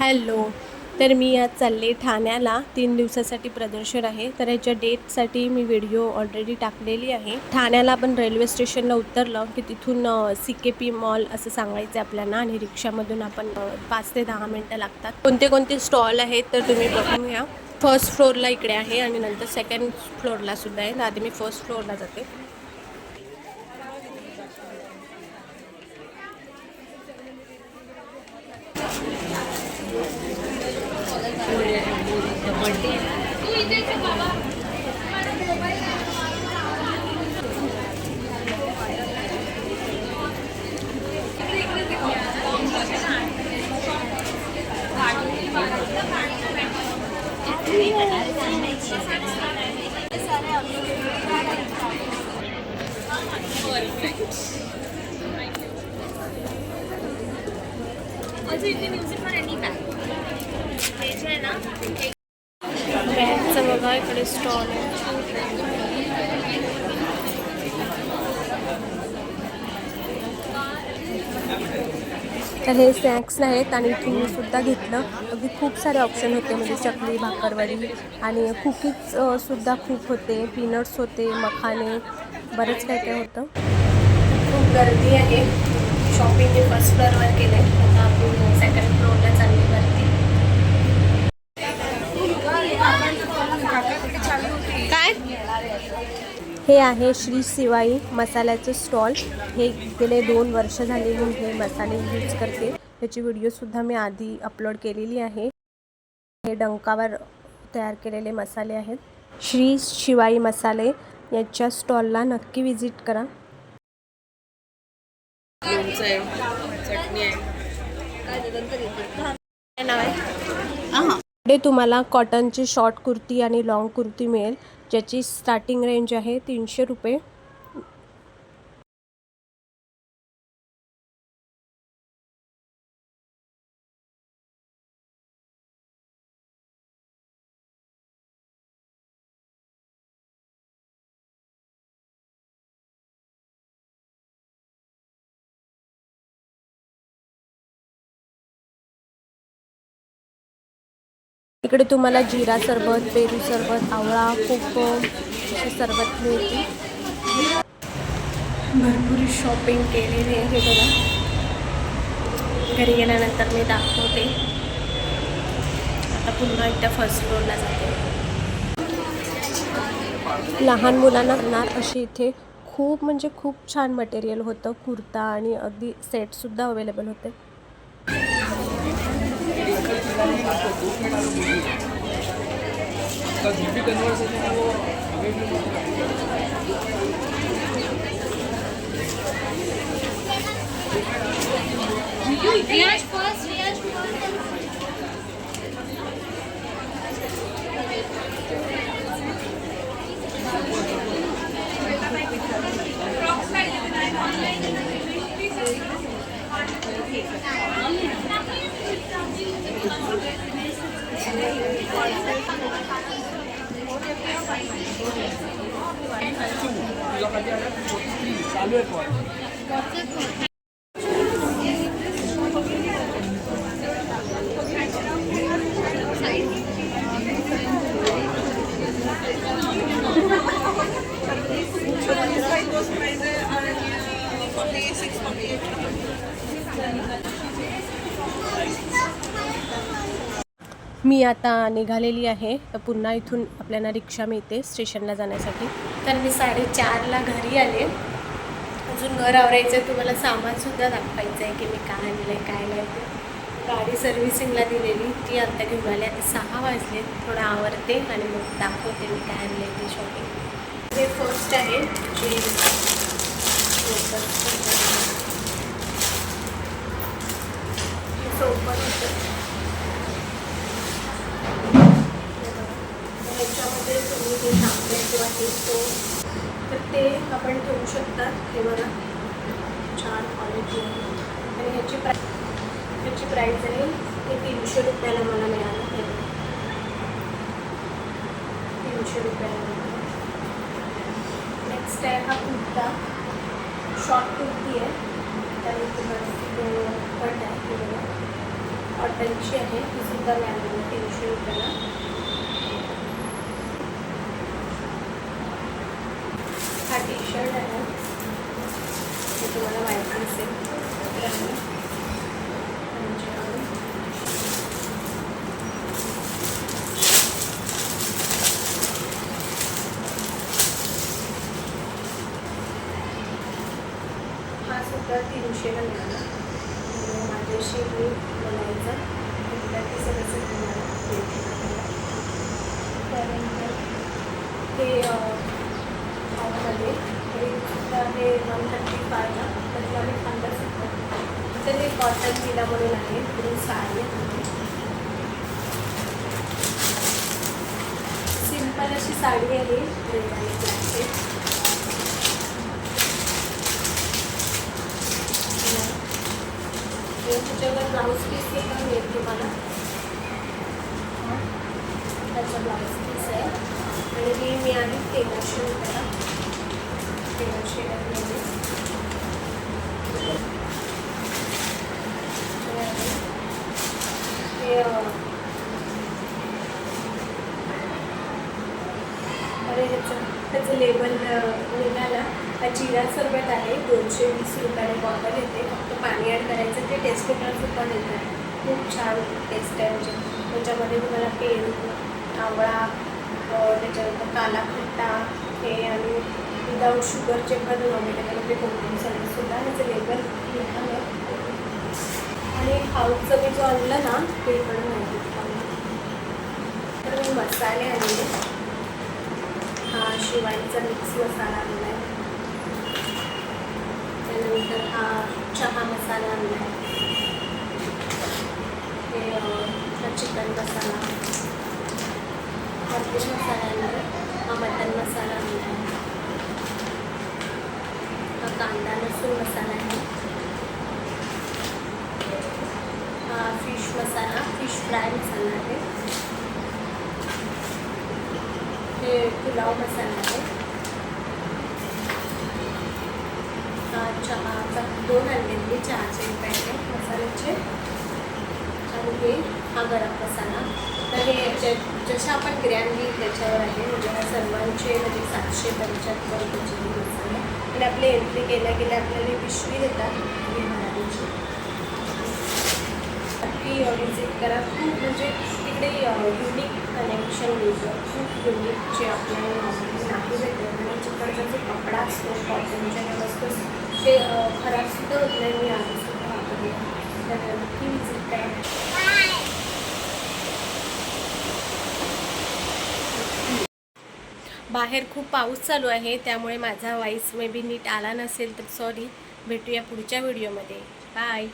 Hello. तर मी आज चालले ठाण्याला. तीन दिवसासाठी प्रदर्शन आहे. तर याच्या डेटसाठी मी व्हिडिओ ऑलरेडी टाकलेली आहे. ठाण्याला आपण रेल्वे स्टेशनला उतरलं की तिथून सी के पी मॉल असं सांगायचं आहे आपल्याला आणि रिक्षामधून आपण पाच ते दहा मिनटं लागतात. कोणते कोणते स्टॉल आहेत तर तुम्ही बघून घ्या फर्स्ट फ्लोअरला इकडे आहे आणि नंतर सेकंड फ्लोअरला सुद्धा आहे. आधी मी फर्स्ट फ्लोअरला जाते. Also you can use it for any bag. हे जे आहे ना बॅगचं बघा इकडे स्टॉल तर हे स्नॅक्स आहेत आणि इथून मी सुद्धा घेतलं. अगदी खूप सारे ऑप्शन होते म्हणजे चकली भाकरवडी आणि कुकीज सुद्धा खूप होते. पीनट्स होते मखाने बरंच काय काय होतं. खूप गर्दी आहे. शॉपिंग मी फर्स्ट फ्लोअरवर केलं आहे आता आपण सेकंड फ्लोअरला चालले काय? हे आहे श्री शिवाई मसाल्याचं स्टॉल. हे गेले दोन वर्ष झाले मी हे मसाले यूज करते. त्याची व्हिडिओसुद्धा मी आधी अपलोड केलेली आहे. हे डंकावर तयार केलेले मसाले आहेत. श्री शिवाई मसाले याच्या स्टॉलला नक्की विजिट करा. काय नाव आहे? इकडे तुम्हाला कॉटनची शॉर्ट कुर्ती आणि लाँग कुर्ती मिळेल ज्याची स्टार्टिंग रेंज आहे तीनशे रुपये. इकडे तुम्हाला जिरा सरबत पेरू सरबत आवळा कोको असे सरबत मिळते. भरपूर शॉपिंग केलेली आहे हे बघा. घरी गेल्यानंतर मी दाखवते. आता पुन्हा एकदा फर्स्ट फ्लोअरला जाते. लहान मुलांना आणणार अशी इथे खूप म्हणजे खूप छान मटेरियल होतं. कुर्ता आणि अगदी सेटसुद्धा अवेलेबल होते. रियाज फर्स्ट रियाज मी आता निघालेली आहे. तर पुन्हा इथून आपल्याला रिक्षा मिळते स्टेशनला जाण्यासाठी. तर मी साडेचारला घरी आले. अजून घर आवरायचं आहे तुम्हाला सामानसुद्धा दाखवायचं आहे की मी काय आणलं आहे काय नाही. ते गाडी सर्व्हिसिंगला दिलेली ती आता घेऊन आली. आता सहा वाजले थोडं आवरते आणि मग दाखवते मी काय आणलं आहे ते शॉपिंग हे फर्स्ट आहे जे सोपं होतं ह्याच्यामध्ये तुम्ही जे टाकले किंवा हे तो तर ते आपण ठेवू शकता हे बघा. छान क्वालिटी आहे. आणि ह्याची प्राय ह्याची प्राईस आहे. हे तीनशे रुपयाला मला मिळालं हे बघा. तीनशे रुपयाला नेक्स्ट आहे. हा कुर्ता. शॉर्ट कुर्ती आहे. त्यानंतर कट आहे. हे बघा. कॉटनची आहे. ती सुद्धा मिळाली तीनशे रुपयाला. हा टी शर्ट आहे. ते तुम्हाला माहिती असेल. हा सुद्धा तीनशेला मिळाला माझ्याशी मी बोलायचा. विद्यार्थी सदस्य तुम्हाला त्यानंतर हे मध्ये हे वन थर्टी फायला त्याची आम्ही पन्नास रुपये तर हे कॉटन विला म्हणून आहे. पुढे साडी सिंपल अशी साडी आहे रेड आणि ब्लॅकेट ब्लाऊज पीस हे पण मिळेल तुम्हाला. त्याचा ब्लाऊज पीस आहे. आणि ही मी आहे तेराशे रुपयाला. तेराशे अरे ह्याचं त्याचं लेबल लिहिण्याला हा चिरा सरबत आहे. दोनशे वीस रुपयाने बॉटल येते. फक्त पाणी ॲड करायचं. ते टेस्ट पेपरचं पण येतं. खूप छान टेस्ट आहे म्हणजे त्याच्यामध्ये तुम्हाला पेरू आवळा त्याच्यानंतर काला खट्टा हे आणि विदाऊट शुगरचे पण अवेलेबल होते कोणते सुद्धा ह्याचं लेबल निघालं आणि हाऊसचं मी जो आणलं ना ते पण माहिती तर मी मसाले आणले. हा शिवायचा मिक्स मसाला आणला आहे त्यानंतर हा चहा मसाला आणला आहे हे हा चिकन मसाला. हा मसाला आणला आहे हा मटन मसाला आणला आहे कांदा लसूण मसाला आहे. हा fish masala fish fry masala आहे. हे पुलाव मसाला आहे. हा चहा दोन आणले चहाचे पॅकेट मसाल्याचे. आणि हे हा गरम मसाला. तर हे याच्या जसं आपण ग्रॅम घेईल त्याच्यावर आहे म्हणजे सर्वांचे म्हणजे सातशे पंच्याहत्तर रुपयाचे मसाले. इकडे आपली एंट्री केल्या गेल्या आपल्याला पिशवी देतात. नक्की विजिट करा. खूप म्हणजे तिकडे युनिक कनेक्शन मिळतं. खूप युनिक जे आपल्याला नॉर्मली नाही भेटत. आणि म्हणजे चिकनचा जो कपडा असतो कॉटनच्या ज्या वस्तू ते खराब खराबसुद्धा होत नाही. मी आधीसुद्धा वापरले तर नक्की विजिट करा. बाहेर खूप पाऊस चालू आहे त्यामुळे माझा वॉईस मे बी नीट आला नसेल तर सॉरी भेटूया पुढच्या व्हिडिओमध्ये बाय